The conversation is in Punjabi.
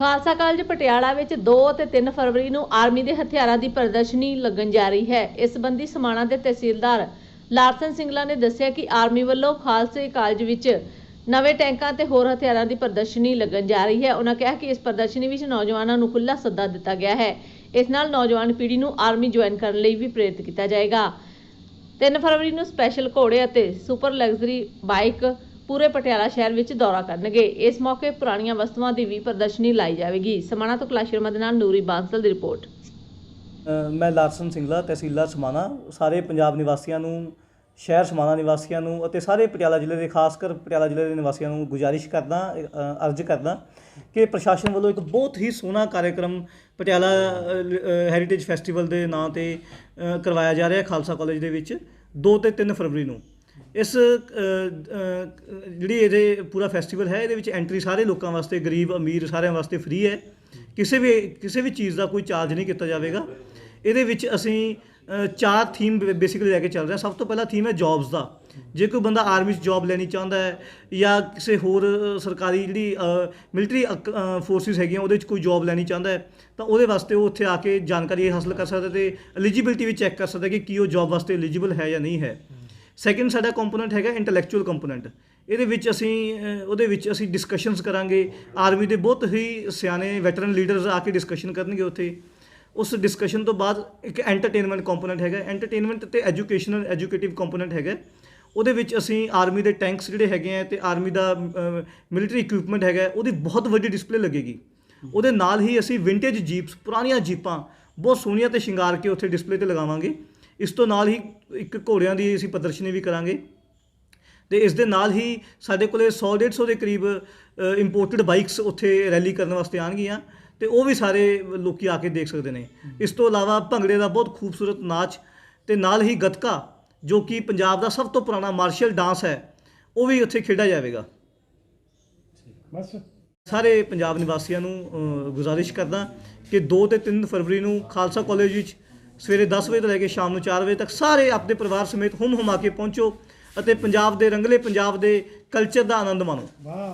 ਖਾਲਸਾ ਕਾਲਜ ਪਟਿਆਲਾ ਵਿੱਚ 2 ਅਤੇ 3 ਫਰਵਰੀ ਨੂੰ ਆਰਮੀ ਦੇ ਹਥਿਆਰਾਂ ਦੀ ਪ੍ਰਦਰਸ਼ਨੀ ਲੱਗਣ ਜਾ ਰਹੀ ਹੈ। ਇਸ ਸੰਬੰਧੀ ਸਮਾਣਾ ਦੇ ਤਹਿਸੀਲਦਾਰ ਲਾਰਸਨ ਸਿੰਗਲਾ ਨੇ ਦੱਸਿਆ ਕਿ ਆਰਮੀ ਵੱਲੋਂ ਖਾਲਸੇ ਕਾਲਜ ਵਿੱਚ ਨਵੇਂ ਟੈਂਕਾਂ ਤੇ ਹੋਰ ਹਥਿਆਰਾਂ ਦੀ ਪ੍ਰਦਰਸ਼ਨੀ ਲੱਗਣ ਜਾ ਰਹੀ ਹੈ। ਉਹਨਾਂ ਕਿਹਾ ਕਿ ਇਸ ਪ੍ਰਦਰਸ਼ਨੀ ਵਿੱਚ ਨੌਜਵਾਨਾਂ ਨੂੰ ਖੁੱਲ੍ਹਾ ਸੱਦਾ ਦਿੱਤਾ ਗਿਆ ਹੈ। ਇਸ ਨਾਲ ਨੌਜਵਾਨ ਪੀੜ੍ਹੀ ਨੂੰ ਆਰਮੀ ਜੁਆਇਨ ਕਰਨ ਲਈ ਵੀ ਪ੍ਰੇਰਿਤ ਕੀਤਾ ਜਾਏਗਾ। 3 ਫਰਵਰੀ ਨੂੰ ਸਪੈਸ਼ਲ ਘੋੜੇ ਅਤੇ ਸੁਪਰ ਲਗਜ਼ਰੀ ਬਾਈਕ ਪੂਰੇ ਪਟਿਆਲਾ ਸ਼ਹਿਰ ਵਿੱਚ ਦੌਰਾ ਕਰਨਗੇ। ਇਸ ਮੌਕੇ ਪੁਰਾਣੀਆਂ ਵਸਤੂਆਂ ਦੀ ਵੀ ਪ੍ਰਦਰਸ਼ਨੀ ਲਾਈ ਜਾਵੇਗੀ। ਸਮਾਣਾ ਤੋਂ ਕਲਾਸ਼ ਸ਼ਰਮਾ ਦੇ ਨਾਲ ਨੂਰੀ ਬਾਂਸਲ ਦੀ ਰਿਪੋਰਟ। ਮੈਂ ਲਾਰਸਨ ਸਿੰਗਲਾ, ਤਹਿਸੀਲਦਾਰ ਸਮਾਣਾ। ਸਾਰੇ ਪੰਜਾਬ ਨਿਵਾਸੀਆਂ ਨੂੰ, ਸ਼ਹਿਰ ਸਮਾਣਾ ਨਿਵਾਸੀਆਂ ਨੂੰ ਅਤੇ ਸਾਰੇ ਪਟਿਆਲਾ ਜ਼ਿਲ੍ਹੇ ਦੇ, ਖਾਸ ਕਰ ਪਟਿਆਲਾ ਜ਼ਿਲ੍ਹੇ ਦੇ ਨਿਵਾਸੀਆਂ ਨੂੰ ਗੁਜ਼ਾਰਿਸ਼ ਕਰਦਾ ਅਰਜ਼ ਕਰਦਾ ਕਿ ਪ੍ਰਸ਼ਾਸਨ ਵੱਲੋਂ ਇੱਕ ਬਹੁਤ ਹੀ ਸੋਹਣਾ ਕਾਰਜਕ੍ਰਮ ਪਟਿਆਲਾ ਹੈਰੀਟੇਜ ਫੈਸਟੀਵਲ ਦੇ ਨਾਂ ਤੇ ਕਰਵਾਇਆ ਜਾ ਰਿਹਾ ਹੈ ਖਾਲਸਾ ਕਾਲਜ ਦੇ ਵਿੱਚ 2 ਤੇ 3 ਫਰਵਰੀ ਨੂੰ। ਇਸ ਜਿਹੜੀ ਇਹਦੇ ਪੂਰਾ ਫੈਸਟੀਵਲ ਹੈ, ਇਹਦੇ ਵਿੱਚ ਐਂਟਰੀ ਸਾਰੇ ਲੋਕਾਂ ਵਾਸਤੇ, ਗਰੀਬ, ਅਮੀਰ ਸਾਰਿਆਂ ਵਾਸਤੇ ਫ੍ਰੀ ਹੈ। ਕਿਸੇ ਵੀ ਕਿਸੇ ਵੀ ਚੀਜ਼ ਦਾ ਕੋਈ ਚਾਰਜ ਨਹੀਂ ਕੀਤਾ ਜਾਵੇਗਾ। ਇਹਦੇ ਵਿੱਚ ਅਸੀਂ ਚਾਰ ਥੀਮ ਬੇਸਿਕਲੀ ਲੈ ਕੇ ਚੱਲ ਰਿਹਾ। ਸਭ ਤੋਂ ਪਹਿਲਾ ਥੀਮ ਹੈ ਜੌਬਸ ਦਾ। ਜੇ ਕੋਈ ਬੰਦਾ ਆਰਮੀ 'ਚ ਜੌਬ ਲੈਣੀ ਚਾਹੁੰਦਾ ਹੈ ਜਾਂ ਕਿਸੇ ਹੋਰ ਸਰਕਾਰੀ ਜਿਹੜੀ ਮਿਲਟਰੀ ਫੋਰਸਿਸ ਹੈਗੀਆਂ, ਉਹਦੇ 'ਚ ਕੋਈ ਜੌਬ ਲੈਣੀ ਚਾਹੁੰਦਾ ਹੈ, ਤਾਂ ਉਹਦੇ ਵਾਸਤੇ ਉਹ ਉੱਥੇ ਆ ਕੇ ਜਾਣਕਾਰੀ ਹਾਸਲ ਕਰ ਸਕਦਾ ਤੇ ਐਲੀਜੀਬਿਲਟੀ ਵੀ ਚੈੱਕ ਕਰ ਸਕਦਾ ਕਿ ਕੀ ਉਹ ਜੌਬ ਵਾਸਤੇ ਐਲੀਜੀਬਲ ਹੈ ਜਾਂ ਨਹੀਂ ਹੈ। ਸੈਕਿੰਡ ਸਾਡਾ ਕੰਪੋਨੈਂਟ ਹੈਗਾ ਇੰਟੈਲੈਕਚੁਅਲ ਕੰਪੋਨੈਂਟ ਇਹਦੇ ਵਿੱਚ ਅਸੀਂ ਉਹਦੇ ਵਿੱਚ ਅਸੀਂ ਡਿਸਕਸ਼ਨਸ ਕਰਾਂਗੇ। ਆਰਮੀ ਦੇ ਬਹੁਤ ਹੀ ਸਿਆਣੇ ਵੈਟਰਨ ਲੀਡਰਸ ਆ ਕੇ ਡਿਸਕਸ਼ਨ ਕਰਨਗੇ ਉੱਥੇ। ਉਸ ਡਿਸਕਸ਼ਨ ਤੋਂ ਬਾਅਦ ਇੱਕ ਐਂਟਰਟੇਨਮੈਂਟ ਕੰਪੋਨੈਂਟ ਹੈਗਾ। ਐਂਟਰਟੇਨਮੈਂਟ ਤੇ ਐਜੂਕੇਸ਼ਨਲ ਐਜੂਕੇਟਿਵ ਕੰਪੋਨੈਂਟ ਹੈਗਾ। ਉਹਦੇ ਵਿੱਚ ਅਸੀਂ ਆਰਮੀ ਦੇ ਟੈਂਕਸ ਜਿਹੜੇ ਹੈਗੇ ਆ ਤੇ ਆਰਮੀ ਦਾ ਮਿਲਟਰੀ ਇਕਵਿਪਮੈਂਟ ਹੈਗਾ। ਉਹਦੀ ਬਹੁਤ ਵੱਡੀ ਡਿਸਪਲੇ ਲੱਗੇਗੀ। ਉਹਦੇ ਨਾਲ ਹੀ ਅਸੀਂ ਵਿੰਟੇਜ ਜੀਪਸ ਪੁਰਾਣੀਆਂ ਜੀਪਾਂ ਬਹੁਤ ਸੋਹਣੀਆਂ ਤੇ ਸ਼ਿੰਗਾਰ ਕੇ ਉੱਥੇ ਡਿਸਪਲੇ ਤੇ ਲਗਾਵਾਂਗੇ। ਇਸ ਤੋਂ ਨਾਲ ਹੀ ਇੱਕ ਘੋੜਿਆਂ ਦੀ ਅਸੀਂ ਪ੍ਰਦਰਸ਼ਨੀ ਵੀ ਕਰਾਂਗੇ। ਤੇ ਇਸ ਦੇ ਨਾਲ ਹੀ ਸਾਡੇ ਕੋਲੇ 100 150 ਦੇ ਕਰੀਬ ਇੰਪੋਰਟਡ ਬਾਈਕਸ ਉੱਥੇ ਰੈਲੀ ਕਰਨ ਵਾਸਤੇ ਆਣਗੀਆਂ ਤੇ ਉਹ ਵੀ ਸਾਰੇ ਲੋਕੀ ਆ ਕੇ ਦੇਖ ਸਕਦੇ ਨੇ। ਇਸ ਤੋਂ ਇਲਾਵਾ ਭੰਗੜੇ ਦਾ ਬਹੁਤ ਖੂਬਸੂਰਤ ਨਾਚ ਤੇ ਨਾਲ ਹੀ ਗੱਤਕਾ ਜੋ ਕਿ ਪੰਜਾਬ ਦਾ ਸਭ ਤੋਂ ਪੁਰਾਣਾ ਮਾਰਸ਼ਲ ਡਾਂਸ ਹੈ ਉਹ ਵੀ ਉੱਥੇ ਖੇਡਿਆ ਜਾਵੇਗਾ। ਬਸ। ਸਾਰੇ ਪੰਜਾਬ ਨਿਵਾਸੀਆਂ ਨੂੰ ਗੁਜ਼ਾਰਿਸ਼ ਕਰਦਾ ਕਿ 2 ਤੇ 3 ਫਰਵਰੀ ਨੂੰ ਖਾਲਸਾ ਕਾਲਜ ਵਿੱਚ ਸਵੇਰੇ 10 ਵਜੇ ਤੋਂ ਲੈ ਕੇ ਸ਼ਾਮ ਨੂੰ 4 ਵਜੇ ਤੱਕ ਸਾਰੇ ਆਪਣੇ ਪਰਿਵਾਰ ਸਮੇਤ ਹੁਮ ਹੁਮਾ ਕੇ ਪਹੁੰਚੋ ਅਤੇ ਪੰਜਾਬ ਦੇ ਰੰਗਲੇ ਪੰਜਾਬ ਦੇ ਕਲਚਰ ਦਾ ਆਨੰਦ ਮਾਣੋ।